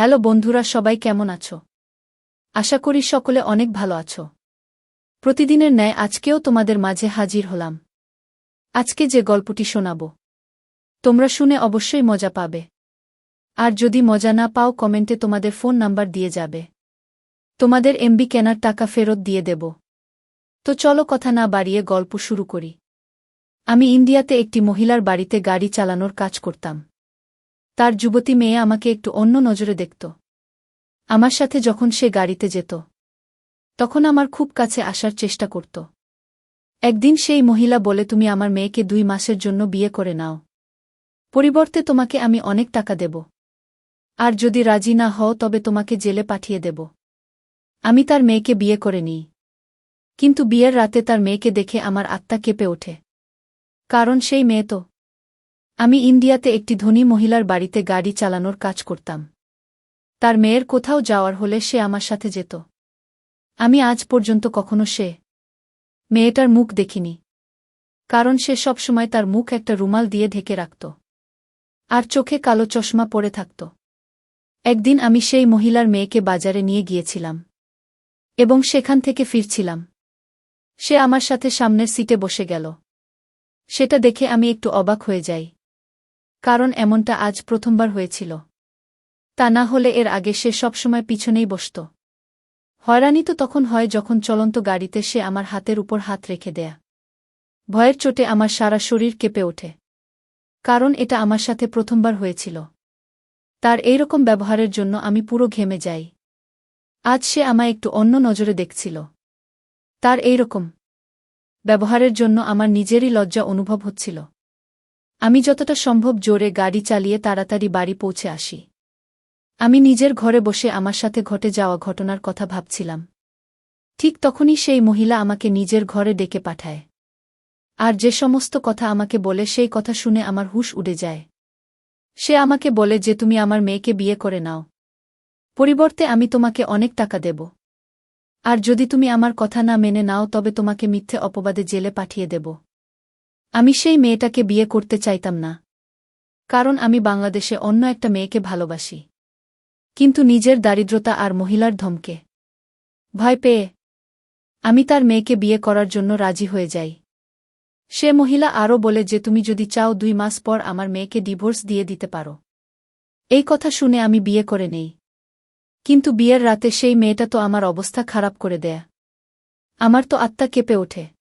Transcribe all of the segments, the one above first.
Hello বন্ধুরা, সবাই কেমন আছো? আশা করি সকলে অনেক ভালো আছো। প্রতিদিনের ন্যায় আজকেও তোমাদের মাঝে হাজির হলাম। আজকে যে গল্পটি শোনাব। তোমরা শুনে অবশ্যই মজা পাবে। আর যদি মজা না পাও, কমেন্টে তোমাদের ফোন নাম্বার দিয়ে যাবে। তোমাদের এমবি কেনার টাকা ফেরত দিয়ে দেব। তো চলো কথা না বাড়িয়ে গল্প শুরু করি। আমি ইন্ডিয়াতে একটি মহিলার বাড়িতে গাড়ি চালানোর কাজ করতাম। তার যুবতী মেয়ে আমাকে একটু অন্য নজরে দেখত। আমার সাথে যখন সে গাড়িতে যেত, তখন আমার খুব কাছে আসার চেষ্টা করত। একদিন সেই মহিলা বলে, তুমি আমার মেয়েকে দুই মাসের জন্য বিয়ে করে নাও। পরিবর্তে তোমাকে আমি অনেক টাকা দেব। আর যদি রাজি না হও, তবে তোমাকে জেলে পাঠিয়ে দেব। আমি তার মেয়েকে বিয়ে করে নিই। কিন্তু বিয়ের রাতে তার মেয়েকে দেখে আমার আত্মা কেঁপে ওঠে। কারণ সেই মেয়ে তো আমি ইন্ডিয়াতে একটি ধনী মহিলার বাড়িতে গাড়ি চালানোর কাজ করতাম। তার মেয়ের কোথাও যাওয়ার হলে সে আমার সাথে যেত। আমি আজ পর্যন্ত কখনো সে মেয়েটার মুখ দেখিনি। কারণ সে সবসময় তার মুখ একটা রুমাল দিয়ে ঢেকে রাখত। আর চোখে কালো চশমা পরে থাকত। একদিন আমি সেই মহিলার মেয়েকে বাজারে নিয়ে গিয়েছিলাম। এবং সেখান থেকে ফিরছিলাম। সে আমার সাথে সামনের সিটে বসে গেল। সেটা দেখে আমি একটু অবাক হয়ে যাই। কারণ এমনটা আজ প্রথমবার হয়েছিল। তা না হলে এর আগে সে সবসময় পিছনেই বসত। হয়রানি তো তখন হয় যখন চলন্ত গাড়িতে সে আমার হাতের উপর হাত রেখে দেয়া। ভয়ের চোটে আমার সারা শরীর কেঁপে ওঠে। কারণ এটা আমার সাথে প্রথমবার হয়েছিল। তার এইরকম ব্যবহারের জন্য আমি পুরো ঘেমে যাই। আজ সে আমায় একটু অন্য নজরে দেখছিল। তার এইরকম ব্যবহারের জন্য আমার নিজেরই লজ্জা অনুভব হচ্ছিল। আমি যতটা সম্ভব জোরে গাড়ি চালিয়ে তাড়াতাড়ি বাড়ি পৌঁছে আসি। আমি নিজের ঘরে বসে আমার সাথে ঘটে যাওয়া ঘটনার কথা ভাবছিলাম। ঠিক তখনই সেই মহিলা আমাকে নিজের ঘরে ডেকে পাঠায়। আর যে সমস্ত কথা আমাকে বলে সেই কথা শুনে আমার হুশ উড়ে যায়। সে আমাকে বলে যে তুমি আমার মেয়েকে বিয়ে করে নাও। পরিবর্তে আমি তোমাকে অনেক টাকা দেব। আর যদি তুমি আমার কথা না মেনে নাও তবে তোমাকে মিথ্যে অপবাদে জেলে পাঠিয়ে দেব। আমি সেই মেয়েটাকে বিয়ে করতে চাইতাম না। কারণ আমি বাংলাদেশে অন্য একটা মেয়েকে ভালোবাসি। কিন্তু নিজের দারিদ্রতা আর মহিলার ধমকে। ভয় পেয়ে আমি তার মেয়েকে বিয়ে করার জন্য রাজি হয়ে যাই। সে মহিলা আরও বলে যে তুমি যদি চাও দুই মাস পর আমার মেয়েকে ডিভোর্স দিয়ে দিতে পারো। এই কথা শুনে আমি বিয়ে করে নেই। কিন্তু বিয়ের রাতে সেই মেয়েটা তো আমার অবস্থা খারাপ করে দেয়া। আমার তো আত্মা কেঁপে ওঠে।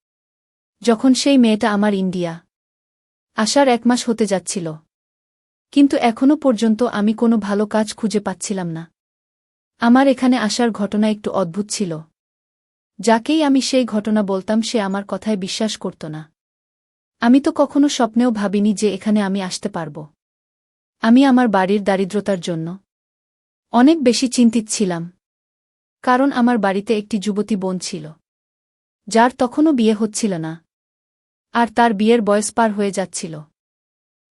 যখন সেই মেয়েটা আমার ইন্ডিয়া। আসার এক মাস হতে যাচ্ছিল। কিন্তু এখনও পর্যন্ত আমি কোনো ভালো কাজ খুঁজে পাচ্ছিলাম না। আমার এখানে আসার ঘটনা একটু অদ্ভুত ছিল। যাকেই আমি সেই ঘটনা বলতাম সে আমার কথায় বিশ্বাস করত না। আমি তো কখনো স্বপ্নেও ভাবিনি যে এখানে আমি আসতে পারব। আমি আমার বাড়ির দারিদ্রতার জন্য অনেক বেশি চিন্তিত ছিলাম। কারণ আমার বাড়িতে একটি যুবতী বোন ছিল। যার তখনও বিয়ে হচ্ছিল না। আর তার বিয়ের বয়স পার হয়ে যাচ্ছিল।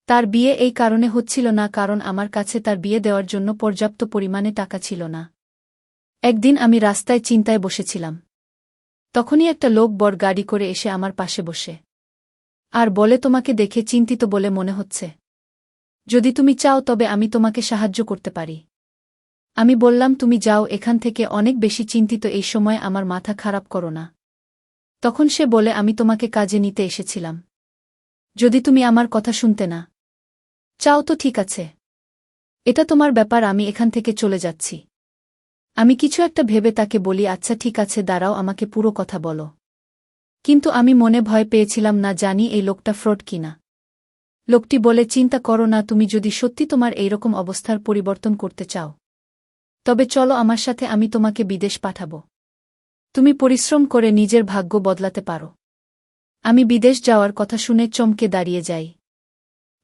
তার বিয়ে এই কারণে হচ্ছিল না কারণ আমার কাছে তার বিয়ে দেওয়ার জন্য পর্যাপ্ত পরিমাণে টাকা ছিল না। একদিন আমি রাস্তায় চিন্তায় বসেছিলাম। তখনই একটা লোক বর গাড়ি করে এসে আমার পাশে বসে। আর বলে, তোমাকে দেখে চিন্তিত বলে মনে হচ্ছে। যদি তুমি চাও তবে আমি তোমাকে সাহায্য করতে পারি। আমি বললাম, তুমি যাও, এখান থেকে অনেক বেশি চিন্তিত এই সময় আমার মাথা খারাপ করো না। তখন সে বলে, আমি তোমাকে কাজে নিতে এসেছিলাম। যদি তুমি আমার কথা শুনতে না, চাও তো ঠিক আছে। এটা তোমার ব্যাপার, আমি এখান থেকে চলে যাচ্ছি। আমি কিছু একটা ভেবে তাকে বলি আচ্ছা ঠিক আছে, দাঁড়াও, আমাকে পুরো কথা বলো। কিন্তু আমি মনে ভয় পেয়েছিলাম না, জানি এই লোকটা ফ্রড কিনা লোকটি বলে, চিন্তা করো না, তুমি যদি সত্যি তোমার এইরকম অবস্থার পরিবর্তন করতে চাও, তবে চলো আমার সাথে, আমি তোমাকে বিদেশ পাঠাব। তুমি পরিশ্রম করে নিজের ভাগ্য বদলাতে পারো। আমি বিদেশ যাওয়ার কথা শুনে চমকে দাঁড়িয়ে যাই।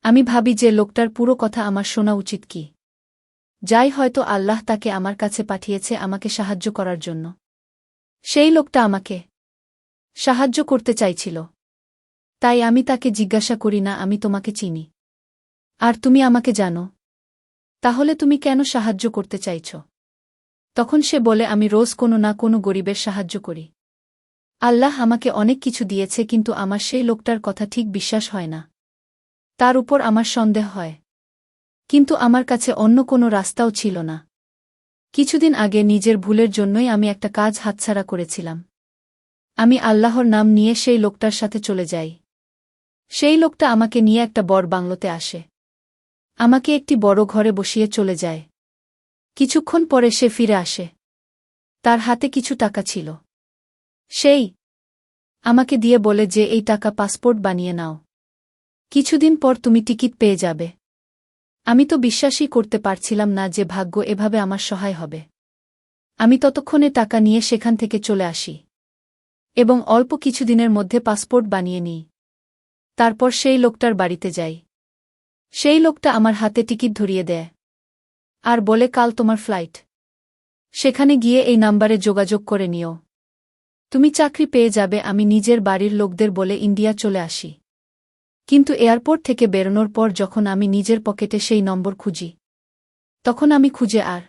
আমি ভাবি যে লোকটার পুরো কথা আমার শোনা উচিত কি। যাই হয়তো আল্লাহ তাকে আমার কাছে পাঠিয়েছে আমাকে সাহায্য করার জন্য। সেই লোকটা আমাকে সাহায্য করতে চাইছিল। তাই আমি তাকে জিজ্ঞাসা করি, না, আমি তোমাকে চিনি। আর তুমি আমাকে জানো। তাহলে তুমি কেন সাহায্য করতে চাইছ? তখন সে বলে, আমি রোজ কোনো না কোনো গরিবের সাহায্য করি। আল্লাহ আমাকে অনেক কিছু দিয়েছে, কিন্তু আমার সেই লোকটার কথা ঠিক বিশ্বাস হয় না। তার উপর আমার সন্দেহ হয়। কিন্তু আমার কাছে অন্য কোনো রাস্তাও ছিল না। কিছুদিন আগে নিজের ভুলের জন্যই আমি একটা কাজ হাতছাড়া করেছিলাম। আমি আল্লাহর নাম নিয়ে সেই লোকটার সাথে চলে যাই। সেই লোকটা আমাকে নিয়ে একটা বড় বাংলোতে আসে। আমাকে একটি বড় ঘরে বসিয়ে চলে যায়। কিছুক্ষণ পরে সে ফিরে আসে। তার হাতে কিছু টাকা ছিল। সেই, আমাকে দিয়ে বলে যে এই টাকা পাসপোর্ট বানিয়ে নাও। কিছুদিন পর তুমি টিকিট পেয়ে যাবে। আমি তো বিশ্বাসই করতে পারছিলাম না যে ভাগ্য এভাবে আমার সহায় হবে। আমি ততক্ষণে টাকা নিয়ে সেখান থেকে চলে আসি। এবং অল্প কিছুদিনের মধ্যে পাসপোর্ট বানিয়ে নিই। তারপর সেই লোকটার বাড়িতে যাই। সেই লোকটা আমার হাতে টিকিট ধরিয়ে দেয়। আর বলে কাল তোমার ফ্লাইট। সেখানে গিয়ে এই নাম্বারে যোগাযোগ করে নিও। তুমি চাকরি পেয়ে যাবে, আমি নিজের বাড়ির লোকদের বলে ইন্ডিয়া চলে আসি। কিন্তু এয়ারপোর্ট থেকে বেরোনোর পর যখন আমি নিজের পকেটে সেই নম্বর খুঁজি, তখন আমি খুঁজে আর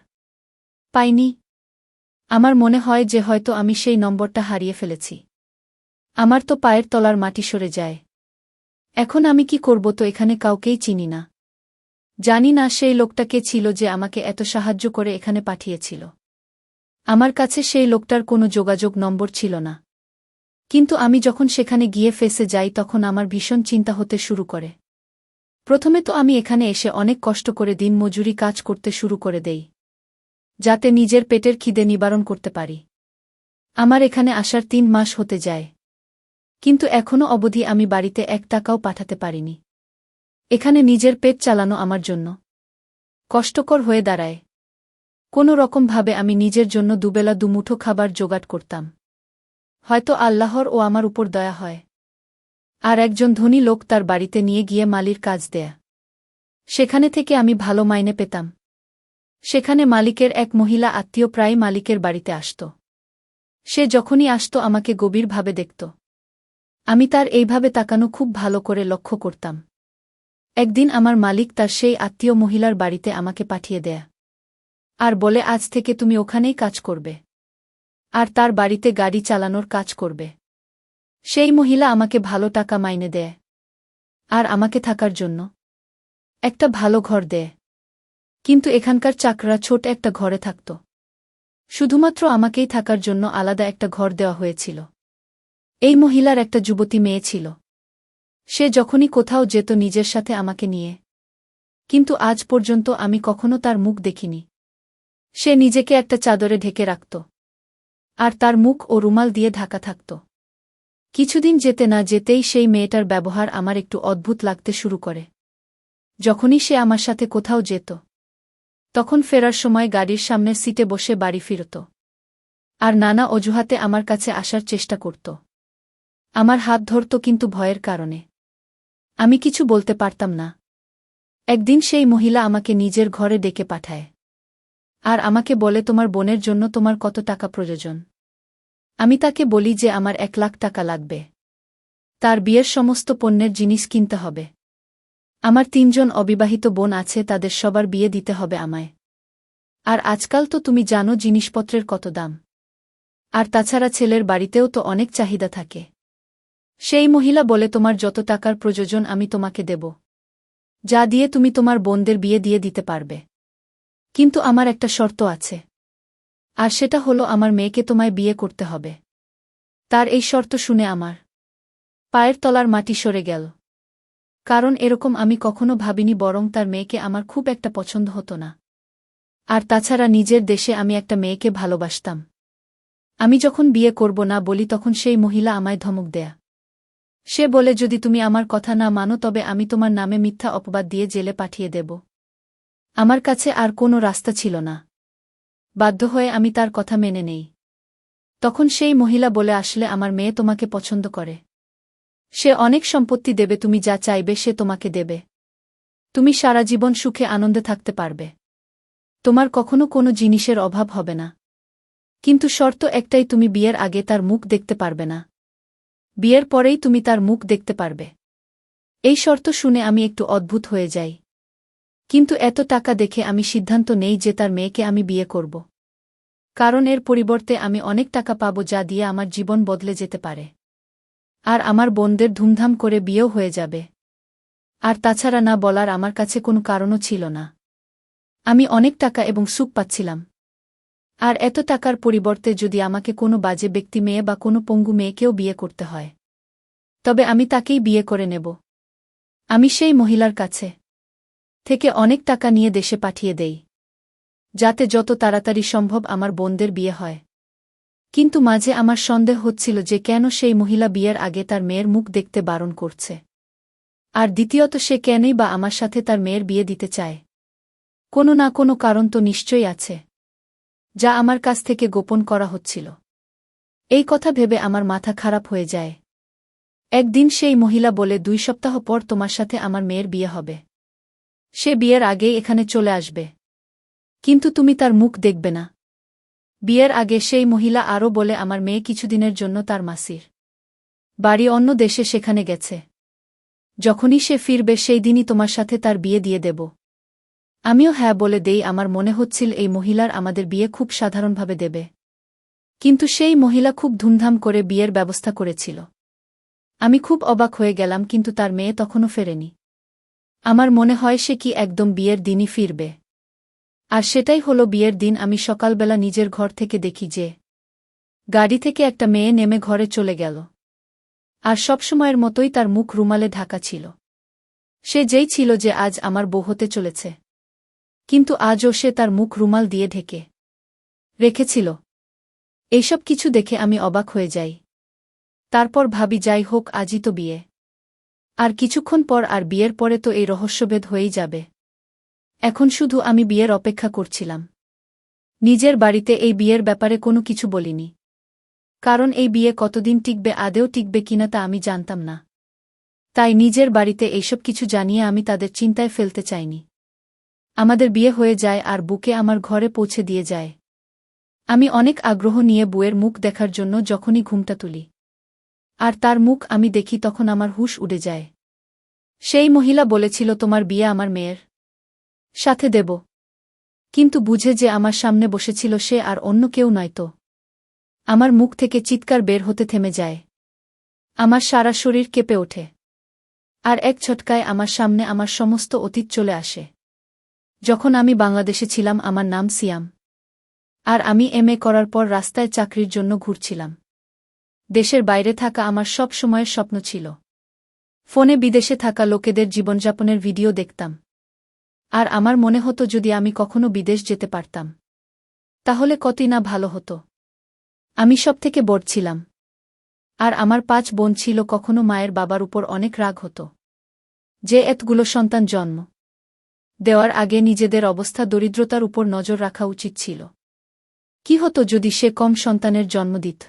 পাইনি। আমার মনে হয় যে হয়তো আমি সেই নম্বরটা হারিয়ে ফেলেছি। আমার তো পায়ের তলার মাটি সরে যায়। এখন আমি কি করব তো এখানে কাউকেই চিনি না। জানি না সেই লোকটাকে ছিল যে আমাকে এত সাহায্য করে এখানে পাঠিয়েছিল। আমার কাছে সেই লোকটার কোনো যোগাযোগ নম্বর ছিল না। কিন্তু আমি যখন সেখানে গিয়ে ফেসে যাই তখন আমার ভীষণ চিন্তা হতে শুরু করে। প্রথমে তো আমি এখানে এসে অনেক কষ্ট করে দিন মজুরি কাজ করতে শুরু করে দেই। যাতে নিজের পেটের খিদে নিবারণ করতে পারি। আমার এখানে আসার তিন মাস হতে যায়। কিন্তু এখনও অবধি আমি বাড়িতে এক টাকাও পাঠাতে পারিনি। এখানে নিজের পেট চালানো আমার জন্য। কষ্টকর হয়ে দাঁড়ায়। কোনো রকমভাবে আমি নিজের জন্য দুবেলা দুমুঠো খাবার জোগাড় করতাম। হয়তো আল্লাহর ও আমার উপর দয়া হয়। আর একজন ধনী লোক তার বাড়িতে নিয়ে গিয়ে মালির কাজ দেয়া। সেখানে থেকে আমি ভালো মাইনে পেতাম। সেখানে মালিকের এক মহিলা আত্মীয় প্রায় মালিকের বাড়িতে আসত। সে যখনই আসত আমাকে গভীরভাবে দেখত। আমি তার এইভাবে তাকানো খুব ভালো করে লক্ষ্য করতাম। একদিন আমার মালিক তার সেই আত্মীয় মহিলার বাড়িতে আমাকে পাঠিয়ে দেয়া। আর বলে, আজ থেকে তুমি ওখানেই কাজ করবে। আর তার বাড়িতে গাড়ি চালানোর কাজ করবে। সেই মহিলা আমাকে ভালো টাকা মাইনে দেয়। আর আমাকে থাকার জন্য একটা ভালো ঘর দেয়। কিন্তু এখানকার চাকরা ছোট একটা ঘরে থাকত। শুধুমাত্র আমাকেই থাকার জন্য আলাদা একটা ঘর দেওয়া হয়েছিল। এই মহিলার একটা যুবতী মেয়ে ছিল। সে যখনই কোথাও যেত নিজের সাথে আমাকে নিয়ে। কিন্তু আজ পর্যন্ত আমি কখনো তার মুখ দেখিনি। সে নিজেকে একটা চাদরে ঢেকে রাখত। আর তার মুখ ও রুমাল দিয়ে ঢাকা থাকত। কিছুদিন যেতে না যেতেই সেই মেয়েটার ব্যবহার আমার একটু অদ্ভুত লাগতে শুরু করে। যখনই সে আমার সাথে কোথাও যেত, তখন ফেরার সময় গাড়ির সামনে সিটে বসে বাড়ি ফিরত। আর নানা অজুহাতে আমার কাছে আসার চেষ্টা করত। আমার হাত ধরত কিন্তু ভয়ের কারণে। আমি কিছু বলতে পারতাম না। একদিন সেই মহিলা আমাকে নিজের ঘরে ডেকে পাঠায়। আর আমাকে বলে, তোমার বোনের জন্য তোমার কত টাকা প্রয়োজন? আমি তাকে বলি যে, আমার এক লাখ টাকা লাগবে। তার বিয়ের সমস্ত পণ্যের জিনিস কিনতে হবে। আমার তিনজন অবিবাহিত বোন আছে, তাদের সবার বিয়ে দিতে হবে আমায়। আর আজকাল তো তুমি জানো জিনিসপত্রের কত দাম। আর তাছাড়া ছেলের বাড়িতেও তো অনেক চাহিদা থাকে। সেই মহিলা বলে, তোমার যত টাকার প্রয়োজন আমি তোমাকে দেব। যা দিয়ে তুমি তোমার বোনদের বিয়ে দিয়ে দিতে পারবে। কিন্তু আমার একটা শর্ত আছে। আর সেটা হলো, আমার মেয়েকে তোমায় বিয়ে করতে হবে। তার এই শর্ত শুনে আমার পায়ের তলার মাটি সরে গেল। কারণ এরকম আমি কখনো ভাবিনি, বরং তার মেয়েকে আমার খুব একটা পছন্দ হতো না। আর তাছাড়া নিজের দেশে আমি একটা মেয়েকে ভালোবাসতাম। আমি যখন বিয়ে করব না বলি, তখন সেই মহিলা আমায় ধমক দেয়া। সে বলে, যদি তুমি আমার কথা না মানো, তবে আমি তোমার নামে মিথ্যা অপবাদ দিয়ে জেলে পাঠিয়ে দেব। আমার কাছে আর কোনো রাস্তা ছিল না। বাধ্য হয়ে আমি তার কথা মেনে নেই। তখন সেই মহিলা বলে আসলে, আমার মেয়ে তোমাকে পছন্দ করে। সে অনেক সম্পত্তি দেবে, তুমি যা চাইবে সে তোমাকে দেবে। তুমি সারা জীবন সুখে আনন্দে থাকতে পারবে। তোমার কখনো কোনো জিনিসের অভাব হবে না। কিন্তু শর্ত একটাই, তুমি বিয়ের আগে তার মুখ দেখতে পারবে না। বিয়ের পরেই তুমি তার মুখ দেখতে পারবে। এই শর্ত শুনে আমি একটু অদ্ভুত হয়ে যাই। কিন্তু এত টাকা দেখে আমি সিদ্ধান্ত নেই যে তার মেয়েকে আমি বিয়ে করব। কারণ এর পরিবর্তে আমি অনেক টাকা পাব যা দিয়ে আমার জীবন বদলে যেতে পারে। আর আমার বোনদের ধুমধাম করে বিয়েও হয়ে যাবে। আর তাছাড়া না বলার আমার কাছে কোনো কারণও ছিল না। আমি অনেক টাকা এবং সুখ পাচ্ছিলাম। আর এত টাকার পরিবর্তে যদি আমাকে কোনো বাজে ব্যক্তি মেয়ে বা কোনো পঙ্গু মেয়েকেও বিয়ে করতে হয়। তবে আমি তাকেই বিয়ে করে নেব। আমি সেই মহিলার কাছে থেকে অনেক টাকা নিয়ে দেশে পাঠিয়ে দেই, যাতে যত তাড়াতাড়ি সম্ভব আমার বোনদের বিয়ে হয়। কিন্তু মাঝে আমার সন্দেহ হচ্ছিল যে কেন সেই মহিলা বিয়ের আগে তার মেয়ের মুখ দেখতে বারণ করছে। আর দ্বিতীয়ত সে কেনই বা আমার সাথে তার মেয়ের বিয়ে দিতে চায়। কোনো না কোনো কারণ তো নিশ্চয়ই আছে। যা আমার কাছ থেকে গোপন করা হচ্ছিল। এই কথা ভেবে আমার মাথা খারাপ হয়ে যায়। একদিন সেই মহিলা বলে, দুই সপ্তাহ পর তোমার সাথে আমার মেয়ের বিয়ে হবে। সে বিয়ের আগেই এখানে চলে আসবে। কিন্তু তুমি তার মুখ দেখবে না। বিয়ের আগে সেই মহিলা আরও বলে, আমার মেয়ে কিছুদিনের জন্য তার মাসির বাড়ি অন্য দেশে সেখানে গেছে। যখনই সে ফিরবে, সেই দিনই তোমার সাথে তার বিয়ে দিয়ে দেব। আমিও হ্যাঁ বলে দেই, আমার মনে হচ্ছিল এই মহিলার আমাদের বিয়ে খুব সাধারণভাবে দেবে। কিন্তু সেই মহিলা খুব ধুমধাম করে বিয়ের ব্যবস্থা করেছিল। আমি খুব অবাক হয়ে গেলাম, কিন্তু তার মেয়ে তখনও ফেরেনি। আমার মনে হয় সে কি একদম বিয়ের দিনই ফিরবে। আর সেটাই হলো বিয়ের দিন, আমি সকালবেলা নিজের ঘর থেকে দেখি যে, গাড়ি থেকে একটা মেয়ে নেমে ঘরে চলে গেল। আর সবসময়ের মতোই তার মুখ রুমালে ঢাকা ছিল। সে যেই ছিল যে আজ আমার বউ হতে চলেছে। কিন্তু আজও সে তার মুখ রুমাল দিয়ে ঢেকে রেখেছিল। এইসব কিছু দেখে আমি অবাক হয়ে যাই। তারপর ভাবি, যাই হোক, আজই তো বিয়ে। আর কিছুক্ষণ পর আর বিয়ের পরে তো এই রহস্যভেদ হয়েই যাবে। এখন শুধু আমি বিয়ের অপেক্ষা করছিলাম। নিজের বাড়িতে এই বিয়ের ব্যাপারে কোনো কিছু বলিনি। কারণ এই বিয়ে কতদিন টিকবে, আদেও টিকবে কিনা তা আমি জানতাম না। তাই নিজের বাড়িতে এইসব কিছু জানিয়ে আমি তাদের চিন্তায় ফেলতে চাইনি। আমাদের বিয়ে হয়ে যায় আর বুকে আমার ঘরে পৌঁছে দিয়ে যায়। আমি অনেক আগ্রহ নিয়ে বুয়ের মুখ দেখার জন্য যখনই ঘুমটা তুলি। আর তার মুখ আমি দেখি তখন আমার হুশ উড়ে যায়। সেই মহিলা বলেছিল, তোমার বিয়ে আমার মেয়ের সাথে দেব। কিন্তু বুঝে যে আমার সামনে বসেছিল সে আর অন্য কেউ নয়তো আমার মুখ থেকে চিৎকার বের হতে থেমে যায়। আমার সারা শরীর কেঁপে ওঠে। আর এক ছটকায় আমার সামনে আমার সমস্ত অতীত চলে আসে। যখন আমি বাংলাদেশে ছিলাম, আমার নাম সিয়াম। আর আমি এম করার পর রাস্তায় চাকরির জন্য ঘুরছিলাম। দেশের বাইরে থাকা আমার সব সময়ের স্বপ্ন ছিল। ফোনে বিদেশে থাকা লোকেদের জীবনযাপনের ভিডিও দেখতাম। আর আমার মনে হতো যদি আমি কখনো বিদেশ যেতে পারতাম, তাহলে কতই না ভালো হতো। আমি সব থেকে বড় ছিলাম। আর আমার পাঁচ বোন ছিল, কখনো মায়ের বাবার উপর অনেক রাগ হতো। যে এতগুলো সন্তান জন্ম দেওয়ার আগে নিজেদের অবস্থা দরিদ্রতার উপর নজর রাখা উচিত ছিল। কি হতো যদি সে কম সন্তানের জন্ম দিত?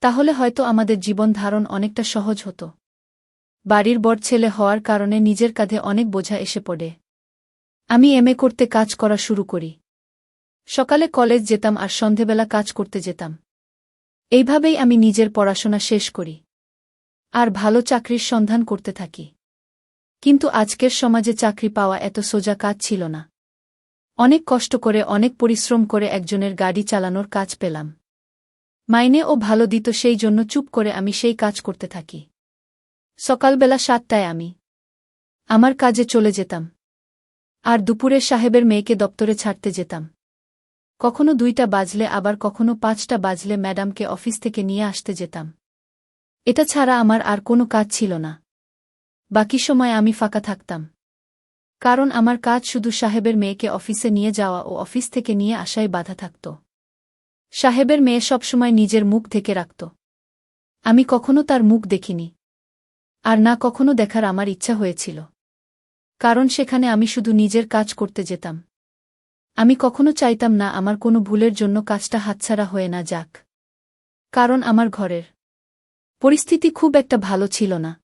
তাহলে হয়তো আমাদের জীবন ধারণ অনেকটা সহজ হতো। বাড়ির বড় ছেলে হওয়ার কারণে নিজের কাঁধে অনেক বোঝা এসে পড়ে। আমি এমএ করতে কাজ করা শুরু করি। সকালে কলেজ যেতাম আর সন্ধেবেলা কাজ করতে যেতাম। এইভাবেই আমি নিজের পড়াশোনা শেষ করি। আর ভালো চাকরির সন্ধান করতে থাকি। কিন্তু আজকের সমাজে চাকরি পাওয়া এত সোজা কাজ ছিল না। অনেক কষ্ট করে, অনেক পরিশ্রম করে একজনের গাড়ি চালানোর কাজ পেলাম। মাইনে ও ভালো দিত সেই জন্য চুপ করে আমি সেই কাজ করতে থাকি। সকালবেলা সাতটায় আমি আমার কাজে চলে যেতাম। আর দুপুরে সাহেবের মেয়েকে দপ্তরে ছাড়তে যেতাম। কখনো দুইটা বাজলে, আবার কখনো পাঁচটা বাজলে ম্যাডামকে অফিস থেকে নিয়ে আসতে যেতাম। এটা ছাড়া আমার আর কোনো কাজ ছিল না। বাকি সময় আমি ফাঁকা থাকতাম। কারণ আমার কাজ শুধু সাহেবের মেয়েকে অফিসে নিয়ে যাওয়া ও অফিস থেকে নিয়ে আসায় বাধা থাকত। সাহেবের মেয়ে সবসময় নিজের মুখ থেকে রাখত। আমি কখনো তার মুখ দেখিনি। আর না কখনো দেখার আমার ইচ্ছা হয়েছিল। কারণ সেখানে আমি শুধু নিজের কাজ করতে যেতাম। আমি কখনো চাইতাম না আমার কোনো ভুলের জন্য কাজটা হাতছাড়া হয়ে না যাক। কারণ আমার ঘরের পরিস্থিতি খুব একটা ভালো ছিল না।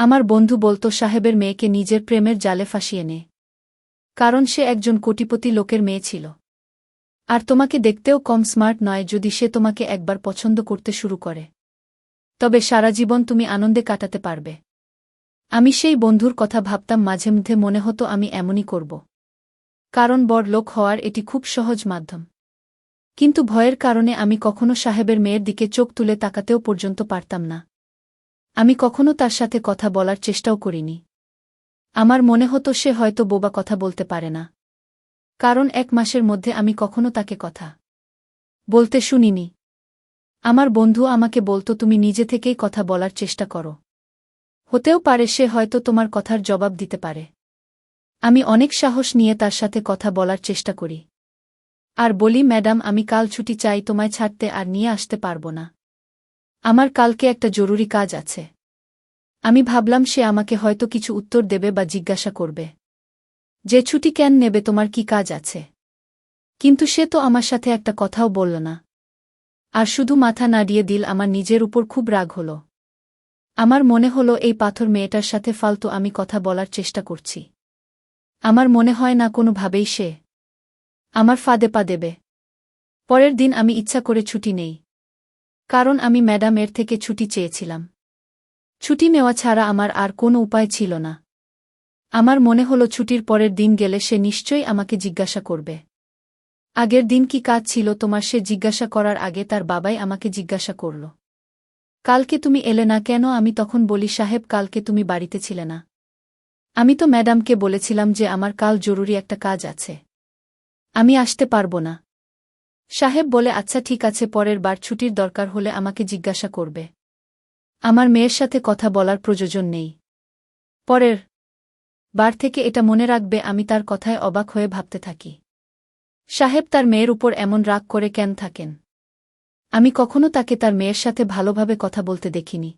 আমার বন্ধু বলতো, সাহেবের মেয়েকে নিজের প্রেমের জালে ফাঁসিয়ে নে। কারণ সে একজন কোটিপতি লোকের মেয়ে ছিল। আর তোমাকে দেখতেও কম স্মার্ট নয় যদি সে তোমাকে একবার পছন্দ করতে শুরু করে। তবে সারা জীবন তুমি আনন্দে কাটাতে পারবে। আমি সেই বন্ধুর কথা ভাবতাম, মাঝে মধ্যে মনে হতো আমি এমনই করব। কারণ বড় লোক হওয়ার এটি খুব সহজ মাধ্যম। কিন্তু ভয়ের কারণে আমি কখনো সাহেবের মেয়ের দিকে চোখ তুলে তাকাতেও পর্যন্ত পারতাম না। আমি কখনো তার সাথে কথা বলার চেষ্টাও করিনি। আমার মনে হতো সে হয়তো বোবা কথা বলতে পারে না। কারণ এক মাসের মধ্যে আমি কখনো তাকে কথা বলতে শুনিনি। আমার বন্ধু আমাকে বলতো, তুমি নিজে থেকেই কথা বলার চেষ্টা করো। হতেও পারে সে হয়তো তোমার কথার জবাব দিতে পারে। আমি অনেক সাহস নিয়ে তার সাথে কথা বলার চেষ্টা করি। আর বলি, ম্যাডাম, আমি কাল ছুটি চাই, তোমায় ছাড়তে আর নিয়ে আসতে পারব না। আমার কালকে একটা জরুরি কাজ আছে। আমি ভাবলাম সে আমাকে হয়তো কিছু উত্তর দেবে বা জিজ্ঞাসা করবে। যে ছুটি কেন নেবে, তোমার কি কাজ আছে? কিন্তু সে তো আমার সাথে একটা কথাও বলল না। আর শুধু মাথা নাড়িয়ে দিল, আমার নিজের উপর খুব রাগ হল। আমার মনে হলো, এই পাথর মেয়েটার সাথে ফালতু আমি কথা বলার চেষ্টা করছি। আমার মনে হয় না কোনোভাবেই সে আমার ফাঁদে পা দেবে। পরের দিন আমি ইচ্ছা করে ছুটি নেই। কারণ আমি ম্যাডাম এর থেকে ছুটি চেয়েছিলাম। ছুটি নেওয়া ছাড়া আমার আর কোনো উপায় ছিল না। আমার মনে হলো ছুটির পরের দিন গেলে সে নিশ্চয়ই আমাকে জিজ্ঞাসা করবে। আগের দিন কি কাজ ছিল তোমার সে জিজ্ঞাসা করার আগে তার বাবাই আমাকে জিজ্ঞাসা করল। কালকে তুমি এলে না কেন আমি তখন বলি, সাহেব, কালকে তুমি বাড়িতে ছিলে না। আমি তো ম্যাডামকে বলেছিলাম যে আমার কাল জরুরি একটা কাজ আছে। আমি আসতে পারব না। সাহেব বলে আচ্ছা ঠিক আছে, পরের বার ছুটির দরকার হলে আমাকে জিজ্ঞাসা করবে। আমার মেয়ের সাথে কথা বলার প্রয়োজন নেই। পরের বার থেকে এটা মনে রাখবে, আমি তার কথায় অবাক হয়ে ভাবতে থাকি। সাহেব তার মেয়ের উপর এমন রাগ করে কেন থাকেন? আমি কখনো তাকে তার মেয়ের সাথে ভালোভাবে কথা বলতে দেখিনি।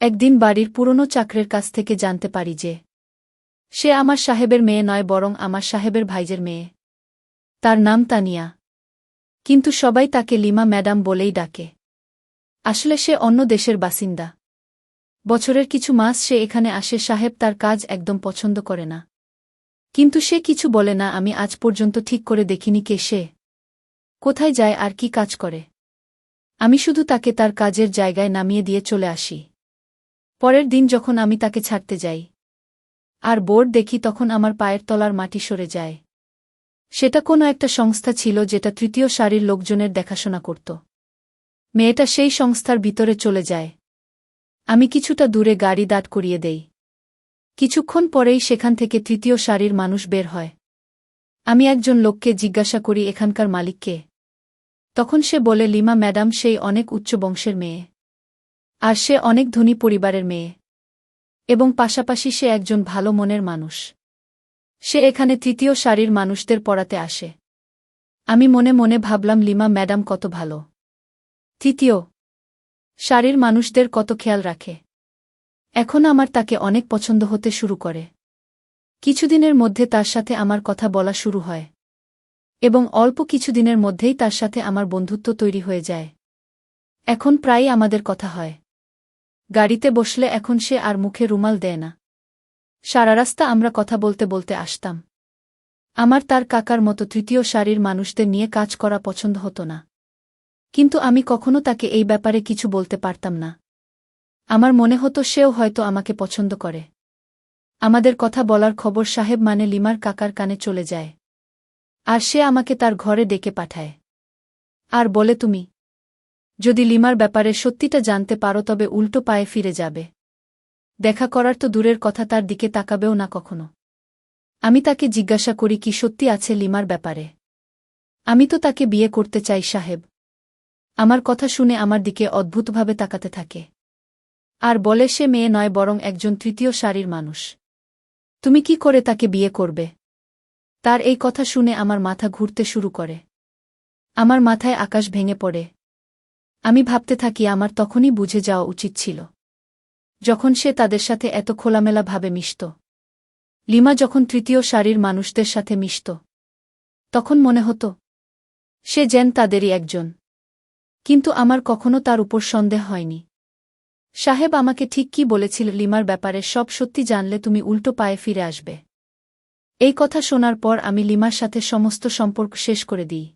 একদিন বাড়ির পুরনো চাকরের কাছ থেকে জানতে পারি যে, সে আমার সাহেবের মেয়ে নয়, বরং আমার সাহেবের ভাইজের মেয়ে। তার নাম তানিয়া। কিন্তু সবাই তাকে লিমা ম্যাডাম বলেই ডাকে। আসলে সে অন্য দেশের বাসিন্দা। বছরের কিছু মাস সে এখানে আসে, সাহেব তার কাজ একদম পছন্দ করে না। কিন্তু সে কিছু বলে না, আমি আজ পর্যন্ত ঠিক করে দেখিনি কে সে। কোথায় যায় আর কি কাজ করে। আমি শুধু তাকে তার কাজের জায়গায় নামিয়ে দিয়ে চলে আসি। পরের দিন যখন আমি তাকে ছাড়তে যাই, আর বোর্ড দেখি তখন আমার পায়ের তলার মাটি সরে যায়। সেটা কোনো একটা সংস্থা ছিল যেটা তৃতীয় সারির লোকজনের দেখাশোনা করত। মেয়েটা সেই সংস্থার ভিতরে চলে যায়। আমি কিছুটা দূরে গাড়ি দাঁড় করিয়ে দেই। কিছুক্ষণ পরেই সেখান থেকে তৃতীয় সারির মানুষ বের হয়। আমি একজন লোককে জিজ্ঞাসা করি, এখানকার মালিককে তখন সে বলে, লিমা ম্যাডাম সেই অনেক উচ্চ বংশের মেয়ে। আর সে অনেক ধনী পরিবারের মেয়ে। এবং পাশাপাশি সে একজন ভালো মনের মানুষ। সে এখানে তৃতীয় সারির মানুষদের পড়াতে আসে। আমি মনে মনে ভাবলাম, লিমা, ম্যাডাম কত ভালো। তৃতীয় সারির মানুষদের কত খেয়াল রাখে। এখন আমার তাকে অনেক পছন্দ হতে শুরু করে। কিছুদিনের মধ্যে তার সাথে আমার কথা বলা শুরু হয়। এবং অল্প কিছুদিনের মধ্যেই তার সাথে আমার বন্ধুত্ব তৈরি হয়ে যায়। এখন প্রায়ই আমাদের কথা হয়। গাড়িতে বসলে এখন সে আর মুখে রুমাল দেয় না। সারা রাস্তা আমরা কথা বলতে বলতে আসতাম। আমার তার কাকার মতো তৃতীয় সারির মানুষদের নিয়ে কাজ করা পছন্দ হতো না। কিন্তু আমি কখনো তাকে এই ব্যাপারে কিছু বলতে পারতাম না। আমার মনে হতো সেও হয়তো আমাকে পছন্দ করে। আমাদের কথা বলার খবর সাহেব মানে লিমার কাকার কানে চলে যায়। আর সে আমাকে তার ঘরে ডেকে পাঠায়। আর বলে, তুমি যদি লিমার ব্যাপারে সত্যিটা জানতে পারো, তবে উল্টো পায়ে ফিরে যাবে। দেখা করার তো দূরের কথা, তার দিকে তাকাবেও না কখনো। আমি তাকে জিজ্ঞাসা করি, কি সত্যি আছে লিমার ব্যাপারে? আমি তো তাকে বিয়ে করতে চাই, সাহেব। আমার কথা শুনে আমার দিকে অদ্ভুতভাবে তাকাতে থাকে। আর বলে, সে মেয়ে নয়, বরং একজন তৃতীয় সারির মানুষ। তুমি কি করে তাকে বিয়ে করবে? তার এই কথা শুনে আমার মাথা ঘুরতে শুরু করে। আমার মাথায় আকাশ ভেঙে পড়ে। আমি ভাবতে থাকি, আমার তখনই বুঝে যাওয়া উচিত ছিল। যখন সে তাদের সাথে এত খোলামেলা ভাবে মিশত। লিমা যখন তৃতীয় সারির মানুষদের সাথে মিশত। তখন মনে হতো, সে যেন তাদেরই একজন। কিন্তু আমার কখনো তার উপর সন্দেহ হয়নি। সাহেব আমাকে ঠিক কি বলেছিল লিমার ব্যাপারে সব সত্যি জানলে তুমি উল্টো পায়ে ফিরে আসবে। এই কথা শোনার পর আমি লিমার সাথে সমস্ত সম্পর্ক শেষ করে দিই।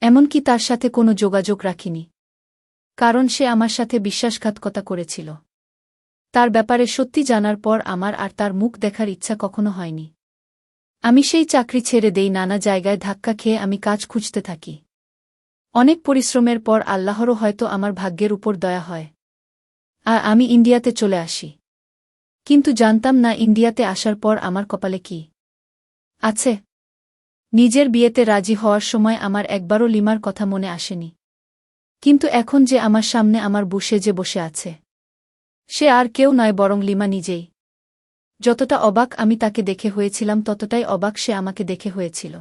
এমনকি তার সাথে কোনো যোগাযোগ রাখিনি। কারণ সে আমার সাথে বিশ্বাসঘাতকতা করেছিল। তার ব্যাপারে সত্যি জানার পর আমার আর তার মুখ দেখার ইচ্ছা কখনো হয়নি। আমি সেই চাকরি ছেড়ে দেই নানা জায়গায় ধাক্কা খেয়ে আমি কাজ খুঁজতে থাকি। অনেক পরিশ্রমের পর আল্লাহরও হয়তো আমার ভাগ্যের উপর দয়া হয়। আর আমি ইন্ডিয়াতে চলে আসি। কিন্তু জানতাম না ইন্ডিয়াতে আসার পর আমার কপালে কি আছে। নিজের বিয়েতে রাজি হওয়ার সময় আমার একবারও লিমার কথা মনে আসেনি। কিন্তু এখন যে আমার সামনে আমার বুসে যে বসে আছে। সে আর কেউ নয় বরং লিমা নিজেই। যতটা অবাক আমি তাকে দেখে হয়েছিলাম, ততটাই অবাক সে আমাকে দেখে হয়েছিল।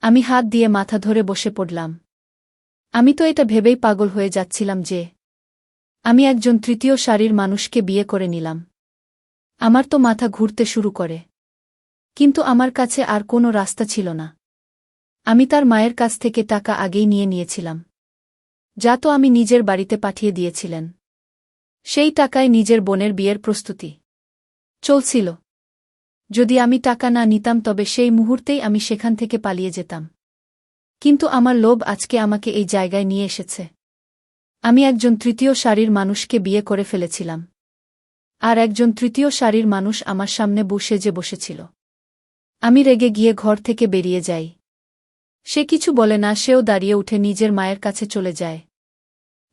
আমি হাত দিয়ে মাথা ধরে বসে পড়লাম। আমি তো এটা ভেবেই পাগল হয়ে যাচ্ছিলাম যে আমি একজন তৃতীয় সারির মানুষকে বিয়ে করে নিলাম। আমার তো মাথা ঘুরতে শুরু করে। কিন্তু আমার কাছে আর কোনো রাস্তা ছিল না। আমি তার মায়ের কাছ থেকে টাকা আগেই নিয়ে নিয়েছিলাম। যা তো আমি নিজের বাড়িতে পাঠিয়ে দিয়েছিলেন। সেই টাকায় নিজের বোনের বিয়ের প্রস্তুতি। চলছিল। যদি আমি টাকা না নিতাম তবে সেই মুহূর্তেই আমি সেখান থেকে পালিয়ে যেতাম। কিন্তু আমার লোভ আজকে আমাকে এই জায়গায় নিয়ে এসেছে। আমি একজন তৃতীয় সারির মানুষকে বিয়ে করে ফেলেছিলাম। আর একজন তৃতীয় সারির মানুষ আমার সামনে বসে যে বসেছিল। আমি রেগে গিয়ে ঘর থেকে বেরিয়ে যাই। সে কিছু বলে না, সেও দাঁড়িয়ে উঠে নিজের মায়ের কাছে চলে যায়।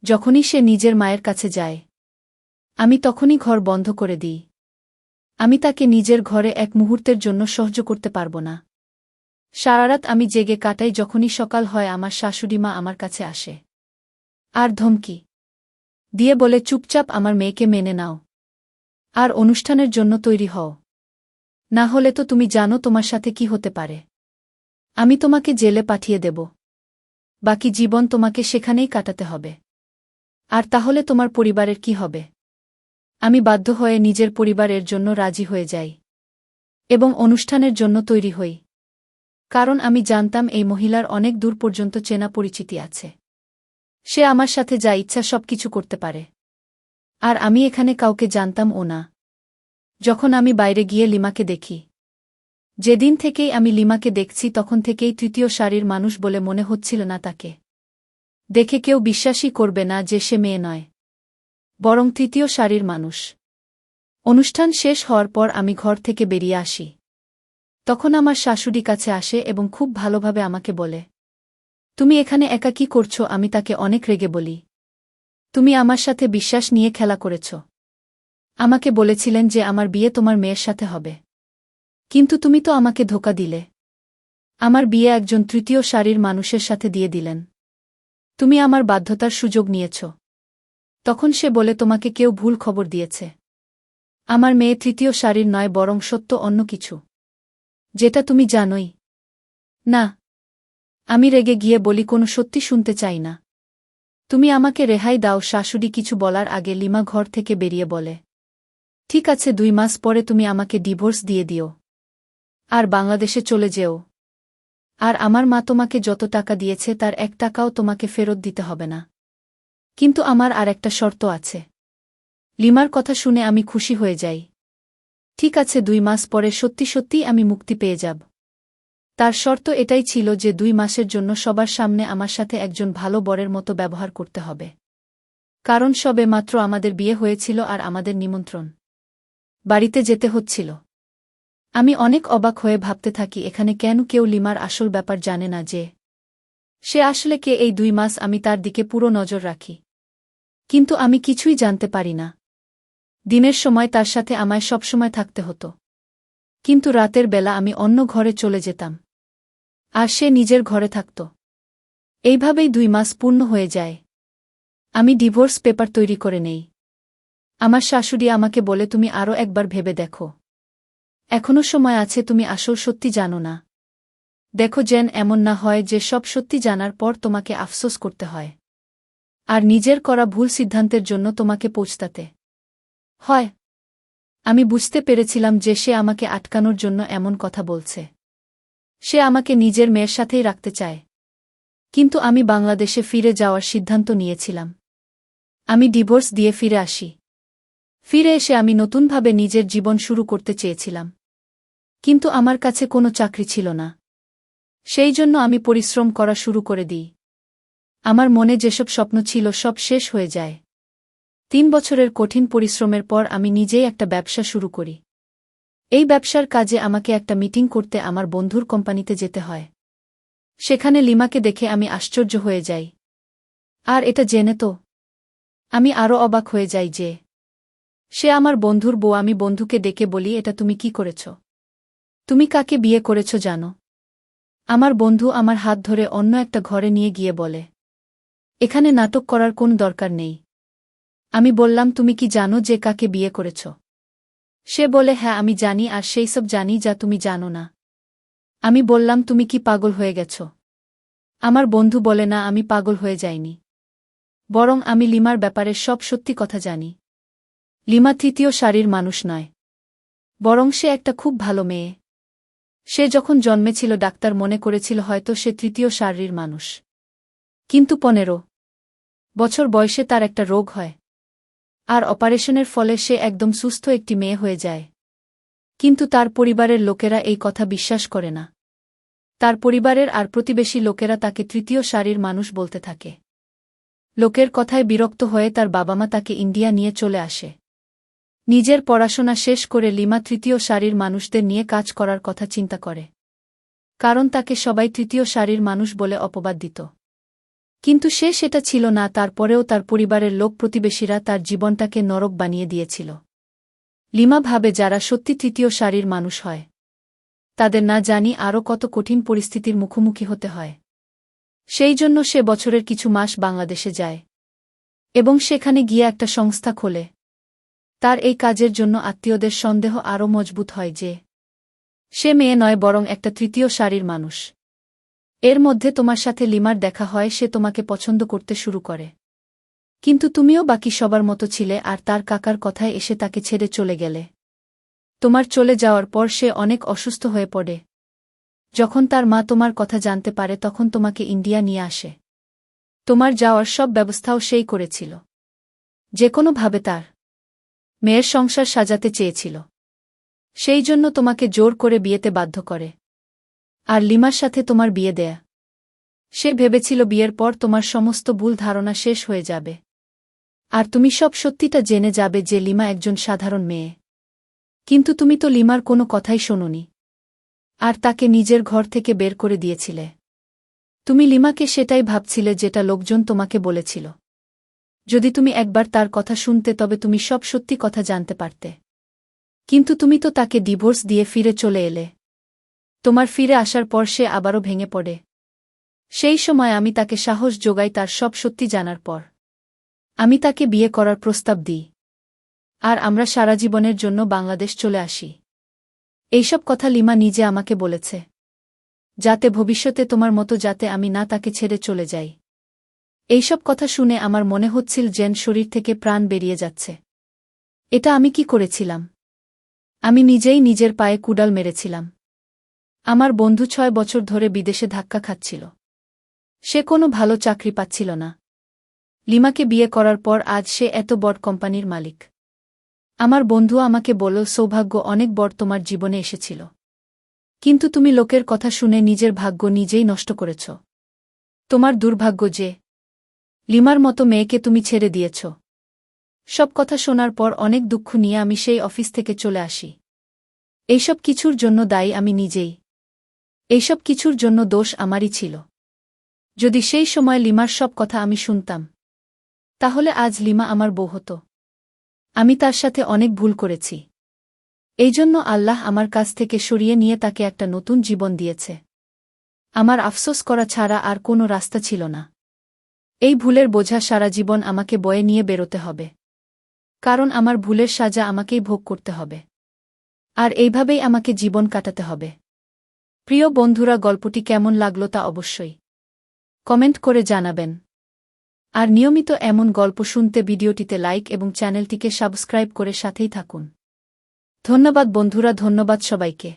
যখনই সে নিজের মায়ের কাছে যায় আমি তখনই ঘর বন্ধ করে দিই। আমি তাকে নিজের ঘরে এক মুহূর্তের জন্য সহ্য করতে পারব না। সারারাত আমি জেগে কাটাই যখনই সকাল হয় আমার শাশুড়ি মা আমার কাছে আসে। আর ধমকি। দিয়ে বলে, চুপচাপ আমার মেয়েকে মেনে নাও। আর অনুষ্ঠানের জন্য তৈরি হও। না হলে তো তুমি জানো তোমার সাথে কি হতে পারে। আমি তোমাকে জেলে পাঠিয়ে দেব। বাকি জীবন তোমাকে সেখানেই কাটাতে হবে। আর তাহলে তোমার পরিবারের কি হবে? আমি বাধ্য হয়ে নিজের পরিবারের জন্য রাজি হয়ে যাই এবং অনুষ্ঠানের জন্য তৈরি হই। কারণ আমি জানতাম এই মহিলার অনেক দূর পর্যন্ত চেনা পরিচিতি আছে। সে আমার সাথে যা ইচ্ছা সব কিছু করতে পারে। আর আমি এখানে কাউকে জানতাম ও না। যখন আমি বাইরে গিয়ে লিমাকে দেখি। যেদিন থেকেই আমি লিমাকে দেখছি তখন থেকেই তৃতীয় সারির মানুষ বলে মনে হচ্ছিল না তাকে। দেখে কেউ বিশ্বাসই করবে না যে সে মেয়ে নয়। বরং তৃতীয় সারির মানুষ। অনুষ্ঠান শেষ হওয়ার পর আমি ঘর থেকে বেরিয়ে আসি। তখন আমার শাশুড়ি কাছে আসে এবং খুব ভালোভাবে আমাকে বলে, তুমি এখানে একা কি করছ আমি তাকে অনেক রেগে বলি। তুমি আমার সাথে বিশ্বাস নিয়ে খেলা করেছ। আমাকে বলেছিলেন যে আমার বিয়ে তোমার মেয়ের সাথে হবে। কিন্তু তুমি তো আমাকে ধোকা দিলে। আমার বিয়ে একজন তৃতীয় সারির মানুষের সাথে দিয়ে দিলেন। তুমি আমার বাধ্যতার সুযোগ নিয়েছ। তখন সে বলে, তোমাকে কেউ ভুল খবর দিয়েছে। আমার মেয়ে তৃতীয় সারির নয়, বরং সত্য অন্য কিছু। যেটা তুমি জানোই। না, আমি রেগে গিয়ে বলি, কোনো সত্যি শুনতে চাই না। তুমি আমাকে রেহাই দাও, শাশুড়ি কিছু বলার আগে লিমা ঘর থেকে বেরিয়ে বলে, ঠিক আছে, দুই মাস পরে তুমি আমাকে ডিভোর্স দিয়ে দিও। আর বাংলাদেশে চলে যেও। আর আমার মা তোমাকে যত টাকা দিয়েছে, তার এক টাকাও তোমাকে ফেরত দিতে হবে না। কিন্তু আমার আর একটা শর্ত আছে। লিমার কথা শুনে আমি খুশি হয়ে যাই। ঠিক আছে, দুই মাস পরে সত্যি সত্যিই আমি মুক্তি পেয়ে যাব। তার শর্ত এটাই ছিল যে দুই মাসের জন্য সবার সামনে আমার সাথে একজন ভালো বরের মতো ব্যবহার করতে হবে। কারণ সবে মাত্র আমাদের বিয়ে হয়েছিল আর আমাদের নিমন্ত্রণ। বাড়িতে যেতে হচ্ছিল। আমি অনেক অবাক হয়ে ভাবতে থাকি, এখানে কেন কেউ লিমার আসল ব্যাপার জানে না যে সে আসলে কে এই দুই মাস আমি তার দিকে পুরো নজর রাখি। কিন্তু আমি কিছুই জানতে পারি না। দিনের সময় তার সাথে আমায় সবসময় থাকতে হতো। কিন্তু রাতের বেলা আমি অন্য ঘরে চলে যেতাম। আর সে নিজের ঘরে থাকত। এইভাবেই দুই মাস পূর্ণ হয়ে যায়। আমি ডিভোর্স পেপার তৈরি করে নেই। আমার শাশুড়ি আমাকে বলে, তুমি আরও একবার ভেবে দেখো। এখনও সময় আছে, তুমি আসল সত্যি জানো না। দেখো যেন এমন না হয় যে সব সত্যি জানার পর তোমাকে আফসোস করতে হয়। আর নিজের করা ভুল সিদ্ধান্তের জন্য তোমাকে পৌঁছতাতে হয়। আমি বুঝতে পেরেছিলাম যে সে আমাকে আটকানোর জন্য এমন কথা বলছে। সে আমাকে নিজের মেয়ের সাথেই রাখতে চায়। কিন্তু আমি বাংলাদেশে ফিরে যাওয়ার সিদ্ধান্ত নিয়েছিলাম। আমি ডিভোর্স দিয়ে ফিরে আসি। ফিরে এসে আমি নতুনভাবে নিজের জীবন শুরু করতে চেয়েছিলাম। কিন্তু আমার কাছে কোনো চাকরি ছিল না। সেই জন্য আমি পরিশ্রম করা শুরু করে দিই। আমার মনে যেসব স্বপ্ন ছিল সব শেষ হয়ে যায়। তিন বছরের কঠিন পরিশ্রমের পর আমি নিজেই একটা ব্যবসা শুরু করি। এই ব্যবসার কাজে আমাকে একটা মিটিং করতে আমার বন্ধুর কোম্পানিতে যেতে হয়। সেখানে লিমাকে দেখে আমি আশ্চর্য হয়ে যাই। আর এটা জেনে তো আমি আরও অবাক হয়ে যাই যে সে আমার বন্ধুর বউ আমি বন্ধুকে ডেকে বলি, এটা তুমি কি করেছ? তুমি কাকে বিয়ে করেছ জানো? আমার বন্ধু আমার হাত ধরে অন্য একটা ঘরে নিয়ে গিয়ে বলে, এখানে নাটক করার কোন দরকার নেই। আমি বললাম, তুমি কি জানো যে কাকে বিয়ে করেছ? সে বলে হ্যাঁ আমি জানি, আর সেই সব জানি যা তুমি জানো না। আমি বললাম, তুমি কি পাগল হয়ে গেছ? আমার বন্ধু বলে, না, আমি পাগল হয়ে যাইনি। বরং আমি লিমার ব্যাপারে সব সত্যি কথা জানি। লিমা তৃতীয় সারির মানুষ নয়। বরং সে একটা খুব ভালো মেয়ে। সে যখন জন্মেছিল, ডাক্তার মনে করেছিল হয়তো সে তৃতীয় সারির মানুষ। কিন্তু পনেরো বছর বয়সে তার একটা রোগ হয়। আর অপারেশনের ফলে সে একদম সুস্থ একটি মেয়ে হয়ে যায়। কিন্তু তার পরিবারের লোকেরা এই কথা বিশ্বাস করে না। তার পরিবারের আর প্রতিবেশী লোকেরা তাকে তৃতীয় সারির মানুষ বলতে থাকে। লোকের কথায় বিরক্ত হয়ে তার বাবা মা তাকে ইন্ডিয়া নিয়ে চলে আসে। নিজের পড়াশোনা শেষ করে লিমা তৃতীয় সারির মানুষদের নিয়ে কাজ করার কথা চিন্তা করে। কারণ তাকে সবাই তৃতীয় সারির মানুষ বলে অপবাদ দিত। কিন্তু সে সেটা ছিল না, তারপরেও তার পরিবারের লোক প্রতিবেশীরা তার জীবনটাকে নরক বানিয়ে দিয়েছিল। লিমা ভাবে যারা সত্যি তৃতীয় সারির মানুষ হয়, তাদের না জানি আরও কত কঠিন পরিস্থিতির মুখোমুখি হতে হয়। সেই জন্য সে বছরের কিছু মাস বাংলাদেশে যায় এবং সেখানে গিয়ে একটা সংস্থা খোলে। তার এই কাজের জন্য আত্মীয়দের সন্দেহ আরও মজবুত হয় যে, সে মেয়ে নয় বরং একটা তৃতীয় সারির মানুষ। এর মধ্যে তোমার সাথে লিমার দেখা হয়, সে তোমাকে পছন্দ করতে শুরু করে। কিন্তু তুমিও বাকি সবার মতো ছিলে আর তার কাকার কথায় এসে তাকে ছেড়ে চলে গেলে। তোমার চলে যাওয়ার পর সে অনেক অসুস্থ হয়ে পড়ে। যখন তার মা তোমার কথা জানতে পারে, তখন তোমাকে ইন্ডিয়া নিয়ে আসে। তোমার যাওয়ার সব ব্যবস্থাও সেই করেছিল। যে কোনোভাবে তার মেয়ের সংসার সাজাতে চেয়েছিল। সেই জন্য তোমাকে জোর করে বিয়েতে বাধ্য করে। আর লিমার সাথে তোমার বিয়ে দেয়া। সে ভেবেছিল বিয়ের পর তোমার সমস্ত ভুল ধারণা শেষ হয়ে যাবে। আর তুমি সব সত্যিটা জেনে যাবে যে লিমা একজন সাধারণ মেয়ে। কিন্তু তুমি তো লিমার কোনো কথাই শোনোনি। আর তাকে নিজের ঘর থেকে বের করে দিয়েছিলে। তুমি লিমাকে সেটাই ভাবছিলে যেটা লোকজন তোমাকে বলেছিল। যদি তুমি একবার তার কথা শুনতে তবে তুমি সব সত্যি কথা জানতে পারতে। কিন্তু তুমি তো তাকে ডিভোর্স দিয়ে ফিরে চলে এলে। তোমার ফিরে আসার পর সে আবারও ভেঙে পড়ে। সেই সময় আমি তাকে সাহস যোগাই তার সব সত্যি জানার পর। আমি তাকে বিয়ে করার প্রস্তাব দিই। আর আমরা সারা জীবনের জন্য বাংলাদেশ চলে আসি। এইসব কথা লিমা নিজে আমাকে বলেছে। যাতে ভবিষ্যতে তোমার মতো যাতে আমি না তাকে ছেড়ে চলে যাই। এইসব কথা শুনে আমার মনে হচ্ছিল যেন শরীর থেকে প্রাণ বেরিয়ে যাচ্ছে। এটা আমি কি করেছিলাম? আমি নিজেই নিজের পায়ে কুডাল মেরেছিলাম। আমার বন্ধু ছয় বছর ধরে বিদেশে ধাক্কা খাচ্ছিল। সে কোনো ভালো চাকরি পাচ্ছিল না। লিমাকে বিয়ে করার পর আজ সে এত বড় কোম্পানির মালিক। আমার বন্ধু আমাকে বলল, সৌভাগ্য অনেক বড় তোমার জীবনে এসেছিল। কিন্তু তুমি লোকের কথা শুনে নিজের ভাগ্য নিজেই নষ্ট করেছ। তোমার দুর্ভাগ্য যে লিমার মতো মেয়েকে তুমি ছেড়ে দিয়েছ। সব কথা শোনার পর অনেক দুঃখ নিয়ে আমি সেই অফিস থেকে চলে আসি। এইসব কিছুর জন্য দায়ী আমি নিজেই। এইসব কিছুর জন্য দোষ আমারই ছিল। যদি সেই সময় লিমার সব কথা আমি শুনতাম, তাহলে আজ লিমা আমার বউ হতো। আমি তার সাথে অনেক ভুল করেছি। এই জন্য আল্লাহ আমার কাছ থেকে সরিয়ে নিয়ে তাকে একটা নতুন জীবন দিয়েছে। আমার আফসোস করা ছাড়া আর কোনো রাস্তা ছিল না। এই ভুলের বোঝা সারা জীবন আমাকে বয়ে নিয়ে বেরোতে হবে। কারণ আমার ভুলের সাজা আমাকেই ভোগ করতে হবে। আর এইভাবেই আমাকে জীবন কাটাতে হবে। প্রিয় বন্ধুরা, গল্পটি কেমন লাগল তা অবশ্যই কমেন্ট করে জানাবেন। আর নিয়মিত এমন গল্প শুনতে ভিডিওটিতে লাইক এবং চ্যানেলটিকে সাবস্ক্রাইব করে সাথেই থাকুন। ধন্যবাদ বন্ধুরা, ধন্যবাদ সবাইকে।